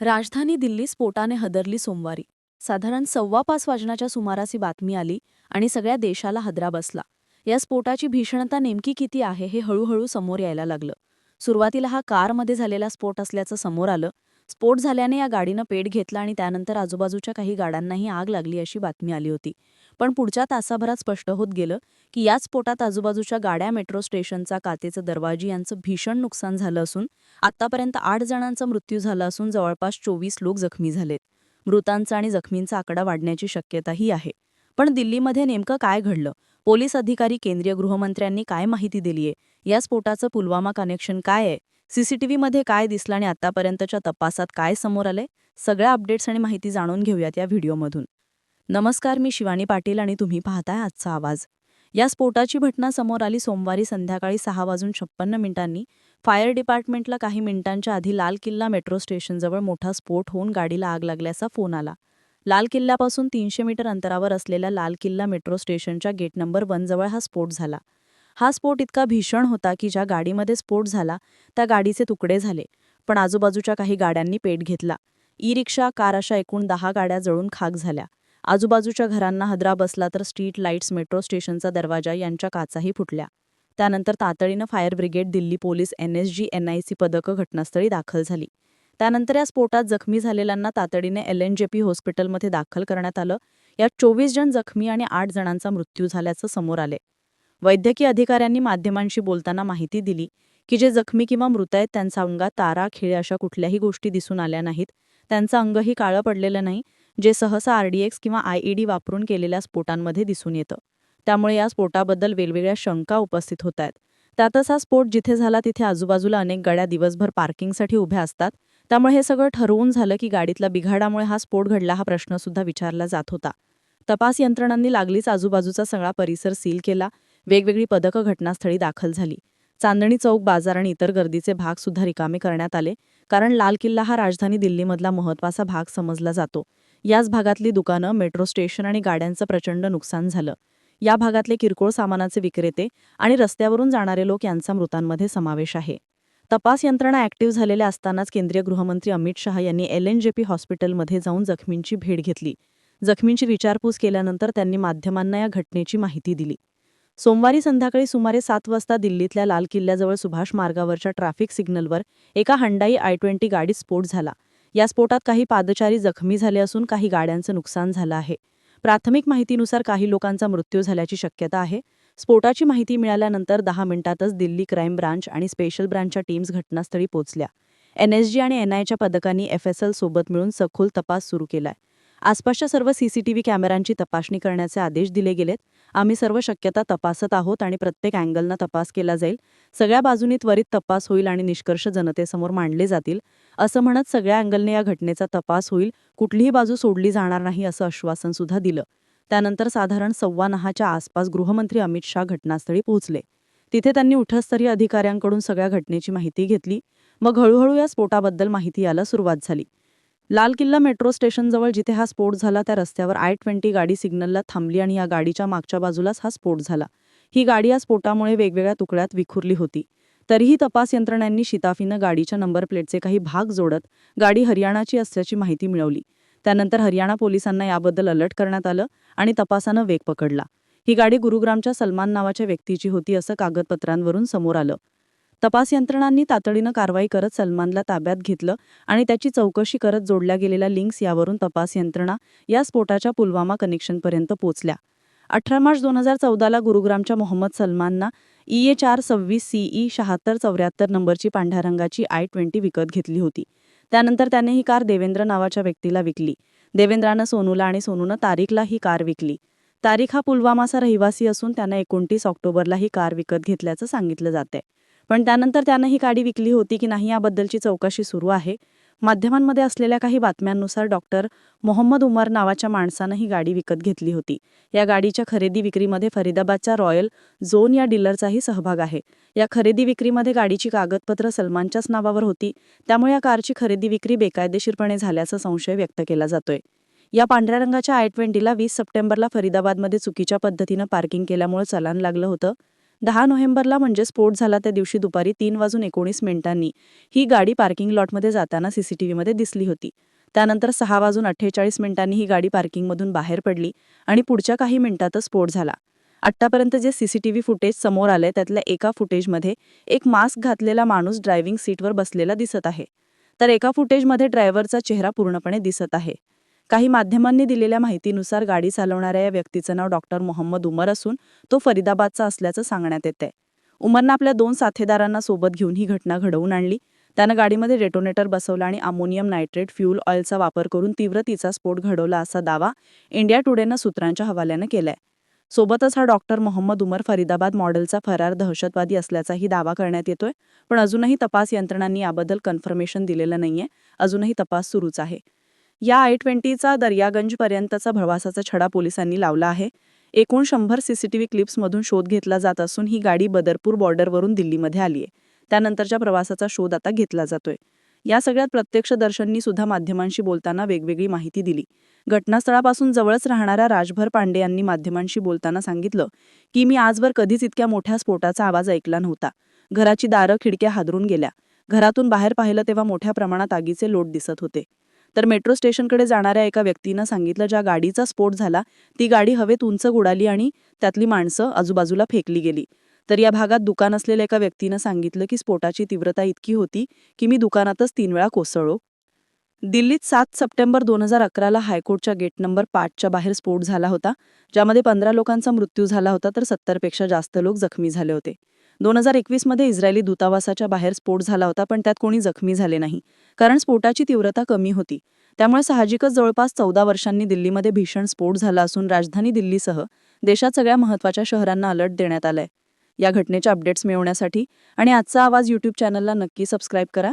राजधानी दिल्ली स्फोटाने हदरली सोमवारी. साधारण सव्वा पाच वाजण्याच्या सुमारास ही बातमी आली आणि सगळ्या देशाला हदरा बसला. या स्फोटाची भीषणता नेमकी किती आहे हे हळूहळू समोर यायला लागलं. सुरुवातीला हा कारमध्ये झालेला स्फोट असल्याचं समोर आलं स्फोट झाल्याने या गाडीनं पेट घेतला आणि त्यानंतर आजूबाजूच्या काही गाड्यांनाही आग लागली अशी बातमी आली होती. पण पुढच्या तासाभरात स्पष्ट होत गेलं की याच स्फोटात आजूबाजूच्या गाड्या मेट्रो स्टेशनचा काचेचं दरवाजी यांचं भीषण नुकसान झालं असून आतापर्यंत आठ जणांचा मृत्यू झाला असून जवळपास चोवीस लोक जखमी झालेत. मृतांचा आणि जखमींचा आकडा वाढण्याची शक्यताही आहे. पण दिल्लीमध्ये नेमकं काय घडलं? पोलीस अधिकारी केंद्रीय गृहमंत्र्यांनी काय माहिती दिलीये? या स्फोटाचं पुलवामा कनेक्शन काय आहे? सीसीटीव्हीमध्ये काय दिसलं आणि आतापर्यंतच्या तपासात काय समोर आलंय? सगळ्या अपडेट्स आणि माहिती जाणून घेऊयात या व्हिडिओमधून. नमस्कार मी शिवानी पाटील आणि तुम्ही पाहताय आजचा आवाज. या स्फोटाची घटना समोर आली सोमवारी संध्याकाळी सहा वाजून छप्पन्न मिनिटांनी. फायर डिपार्टमेंटला काही मिनिटांच्या आधी लाल किल्ला मेट्रो स्टेशनजवळ मोठा स्फोट होऊन गाडीला आग लागल्याचा फोन आला. लाल किल्ल्यापासून तीनशे मीटर अंतरावर असलेल्या लाल किल्ला मेट्रो स्टेशनच्या गेट नंबर वनजवळ हा स्फोट झाला. हा स्फोट इतका भीषण होता की ज्या गाडीमध्ये स्फोट झाला त्या गाडीचे तुकडे झाले. पण आजूबाजूच्या काही गाड्यांनी पेट घेतला. ई रिक्षा कार अशा एकूण दहा गाड्या जळून खाक झाल्या. आजूबाजूच्या घरांना हदरा बसला तर स्ट्रीट लाईट्स मेट्रो स्टेशनचा दरवाजा यांच्या काचाही फुटल्या. त्यानंतर तातडीनं fire brigade Delhi police NSG NIC पदकं घटनास्थळी दाखल झाली. त्यानंतर या स्फोटात जखमी झालेल्यांना तातडीने एल एन जे पी हॉस्पिटलमध्ये दाखल करण्यात आलं. यात चोवीस जण जखमी आणि आठ जणांचा मृत्यू झाल्याचं समोर आले वैद्यकीय अधिकाऱ्यांनी माध्यमांशी बोलताना माहिती दिली की जे जखमी किंवा मृत आहेत त्यांचा अंगात तारा खिळे अशा कुठल्याही गोष्टी दिसून आल्या नाहीत. त्यांचं अंगही काळं पडलेलं नाही जे सहसा आरडीएक्स किंवा आयईडी वापरून केलेल्या स्फोटांमध्ये दिसून येतं. त्यामुळे या स्फोटाबद्दल वेगवेगळ्या शंका उपस्थित होत आहेत. त्यातच हा स्फोट जिथे झाला तिथे आजूबाजूला अनेक गाड्या दिवसभर पार्किंगसाठी उभ्या असतात. त्यामुळे हे सगळं ठरवून झालं की गाडीतल्या बिघाडामुळे हा स्फोट घडला हा प्रश्न सुद्धा विचारला जात होता. तपास यंत्रणांनी लागलीच आजूबाजूचा सगळा परिसर सील केला. वेगवेगळी पदकं घटनास्थळी दाखल झाली. चांदणी चौक बाजार आणि इतर गर्दीचे भाग सुद्धा रिकामे करण्यात आले कारण लाल किल्ला हा राजधानी दिल्लीमधला महत्त्वाचा भाग समजला जातो. याच भागातली दुकानं मेट्रो स्टेशन आणि गाड्यांचं प्रचंड नुकसान झालं. या भागातले किरकोळ सामानाचे विक्रेते आणि रस्त्यावरून जाणारे लोक यांचा मृतांमध्ये समावेश आहे. तपास यंत्रणा ऍक्टिव्ह झालेल्या असतानाच केंद्रीय गृहमंत्री अमित शहा यांनी एल एन जे पी हॉस्पिटलमध्ये जाऊन जखमींची भेट घेतली. जखमींची विचारपूस केल्यानंतर त्यांनी माध्यमांना या घटनेची माहिती दिली. सोमवारी संध्याकाळी सुमारे सात वाजता दिल्लीतल्या लाल किल्ल्याजवळ सुभाष मार्गावरच्या ट्रॅफिक सिग्नलवर एका हंडाई आय ट्वेंटी गाडीत स्फोट झाला. या स्फोटात काही पादचारी जखमी झाले असून काही गाड्यांचं नुकसान झालं आहे. प्राथमिक माहितीनुसार काही लोकांचा मृत्यू झाल्याची शक्यता आहे. स्फोटाची माहिती मिळाल्यानंतर दहा मिनिटातच दिल्ली क्राईम ब्रांच आणि स्पेशल ब्रांचच्या टीम्स घटनास्थळी पोहोचल्या. एनएसजी आणि एनआयच्या पदकांनी एफएसएल सोबत मिळून सखोल तपास सुरू केलाय. आसपासच्या सर्व सीसीटीव्ही कॅमेऱ्यांची तपासणी करण्याचे आदेश दिले गेलेत. आम्ही सर्व शक्यता तपासत आहोत आणि प्रत्येक अँगलनं तपास केला जाईल. सगळ्या बाजूनी त्वरित तपास होईल आणि निष्कर्ष जनतेसमोर मांडले जातील. असं म्हणत सगळ्या अँगलने या घटनेचा तपास होईल. कुठलीही बाजू सोडली जाणार नाही असं आश्वासन सुद्धा दिलं. त्यानंतर साधारण सव्वा नहाच्या आसपास गृहमंत्री अमित शाह घटनास्थळी पोहोचले. तिथे त्यांनी उठस्तरीय अधिकाऱ्यांकडून सगळ्या घटनेची माहिती घेतली. मग हळूहळू या स्फोटाबद्दल माहिती यायला सुरुवात झाली. लाल किल्ला मेट्रो स्टेशनजवळ जिथे हा स्फोट झाला त्या रस्त्यावर आय ट्वेंटी गाडी सिग्नलला थांबली आणि या गाडीच्या मागच्या बाजूलाच हा स्फोट झाला. ही गाडी या स्फोटामुळे वेगवेगळ्या तुकड्यात विखुरली होती. तरीही तपास यंत्रणांनी शिताफीनं गाडीच्या नंबर प्लेटचे काही भाग जोडत गाडी हरियाणाची असल्याची माहिती मिळवली. त्यानंतर हरियाणा पोलिसांना याबद्दल अलर्ट करण्यात आलं आणि तपासानं वेग पकडला. ही गाडी गुरुग्रामच्या सलमान नावाच्या व्यक्तीची होती असं कागदपत्रांवरून समोर आलं. तपास यंत्रणांनी तातडीनं कारवाई करत सलमानला ताब्यात घेतलं आणि त्याची चौकशी करत जोडल्या गेलेल्या लिंक्स यावरून तपास यंत्रणा या स्फोटाच्या पुलवामा कनेक्शनपर्यंत पोचल्या. अठरा मार्च दोन हजार चौदाला गुरुग्रामच्या मोहम्मद सलमानना ई ए चार सव्वीस सीई शहात्तर चौऱ्याहत्तर नंबरची पांढऱ्या रंगाची आय ट्वेंटी विकत घेतली होती. त्यानंतर त्याने ही कार देवेंद्र नावाच्या व्यक्तीला विकली. देवेंद्रानं सोनूला आणि सोनूनं तारीखला ही कार विकली. तारीख हा पुलवामाचा रहिवासी असून त्यानं एकोणतीस ऑक्टोबरला ही कार विकत घेतल्याचं सांगितलं जाते पण त्यानंतर त्यानं ही गाडी विकली होती की नाही याबद्दलची चौकशी सुरू आहे. माध्यमांमध्ये असलेल्या काही बातम्यांनुसार डॉक्टर मोहम्मद उमर नावाच्या माणसानं ही गाडी विकत घेतली होती. या गाडीच्या खरेदी विक्रीमध्ये फरीदाबादच्या रॉयल झोन या डीलरचाही सहभाग आहे. या खरेदी विक्रीमध्ये गाडीची कागदपत्र सलमानच्याच नावावर होती. त्यामुळे या कारची खरेदी विक्री बेकायदेशीरपणे झाल्याचा संशय व्यक्त केला जातोय. या पांढऱ्या रंगाच्या आय ट्वेंटीला वीस सप्टेंबरला फरीदाबादमध्ये चुकीच्या पद्धतीनं पार्किंग केल्यामुळे चलान लागलं होतं. दहा नोव्हेंबरला म्हणजे स्फोट झाला त्या दिवशी दुपारी तीन वाजून एकोणीस मिनिटांनी. ही गाडी पार्किंग लॉटमध्ये जाताना सीसीटीव्हीमध्ये दिसली होती. त्यानंतर सहा वाजून अठ्ठेचाळीस मिनिटांनी ही गाडी पार्किंगमधून बाहेर पडली आणि पुढच्या काही मिनिटातच स्फोट झाला. आत्तापर्यंत जे सीसीटीव्ही फुटेज समोर आलंय त्यातल्या एका फुटेजमध्ये एक मास्क घातलेला माणूस ड्रायव्हिंग सीटवर बसलेला दिसत आहे. तर एका फुटेजमध्ये ड्रायव्हरचा चेहरा पूर्णपणे दिसत आहे. काही माध्यमांनी दिलेल्या माहितीनुसार गाडी चालवणाऱ्या या व्यक्तीचं नाव डॉक्टर मोहम्मद उमर असून तो फरीदाबादचा असल्याचं सांगण्यात येतंय. उमरनं आपल्या दोन साथीदारांना सोबत घेऊन ही घटना घडवून आणली. त्यानं गाडीमध्ये डेटोनेटर बसवला आणि अमोनियम नायट्रेट फ्यूल ऑइलचा वापर करून तीव्रतेचा स्फोट घडवला असा दावा इंडिया टुडेनं सूत्रांच्या हवाल्यानं केलाय. सोबतच हा डॉक्टर मोहम्मद उमर फरीदाबाद मॉडेलचा फरार दहशतवादी असल्याचाही दावा करण्यात येतोय. पण अजूनही तपास यंत्रणांनी याबद्दल कन्फर्मेशन दिलेलं नाहीये. अजूनही तपास सुरूच आहे. या आय ट्वेंटीचा दर्यागंजपर्यंतचा प्रवासाचा छडा पोलिसांनी लावला आहे. एकूण शंभर सीसीटीव्ही क्लिप्समधून शोध घेतला जात असून ही गाडी बदरपूर बॉर्डरवरून दिल्लीमध्ये आली आहे. त्यानंतरच्या प्रवासाचा शोध आता घेतला जातोय. या सगळ्यात प्रत्यक्षदर्शांनी सुद्धा माध्यमांशी बोलताना वेगवेगळी माहिती दिली. घटनास्थळापासून जवळच राहणाऱ्या राजभर पांडे यांनी माध्यमांशी बोलताना सांगितलं की मी आजवर कधीच इतक्या मोठ्या स्फोटाचा आवाज ऐकला नव्हता. घराची दारं खिडक्या हादरून गेल्या. घरातून बाहेर पाहिलं तेव्हा मोठ्या प्रमाणात आगीचे लोट दिसत होते. तर मेट्रो स्टेशनकडे जाणाऱ्या एका व्यक्तीनं सांगितलं ज्या गाडीचा स्फोट झाला ती गाडी हवेत उंच उडाली आणि त्यातली माणसं आजूबाजूला फेकली गेली. तर या भागात दुकान असलेल्या एका व्यक्तीनं सांगितलं की स्फोटाची तीव्रता इतकी होती की मी दुकानातच तीन वेळा कोसळलो. दिल्लीत सात सप्टेंबर दोन हजार अकराला हायकोर्टच्या गेट नंबर पाचच्या बाहेर स्फोट झाला होता ज्यामध्ये पंधरा लोकांचा मृत्यू झाला होता तर सत्तरपेक्षा जास्त लोक जखमी झाले होते. दोन हजार एकवीसमध्ये इस्रायली दूतावासाच्या बाहेर स्फोट झाला होता पण त्यात कोणी जखमी झाले नाही कारण स्फोटाची तीव्रता कमी होती. त्यामुळे साहजिकच जवळपास चौदा वर्षांनी दिल्लीमध्ये भीषण स्फोट झाला असून राजधानी दिल्लीसह देशात सगळ्या महत्त्वाच्या शहरांना अलर्ट देण्यात आलाय. या घटनेच्या अपडेट्स मिळवण्यासाठी आणि आजचा आवाज यूट्यूब चॅनलला नक्की सबस्क्राईब करा.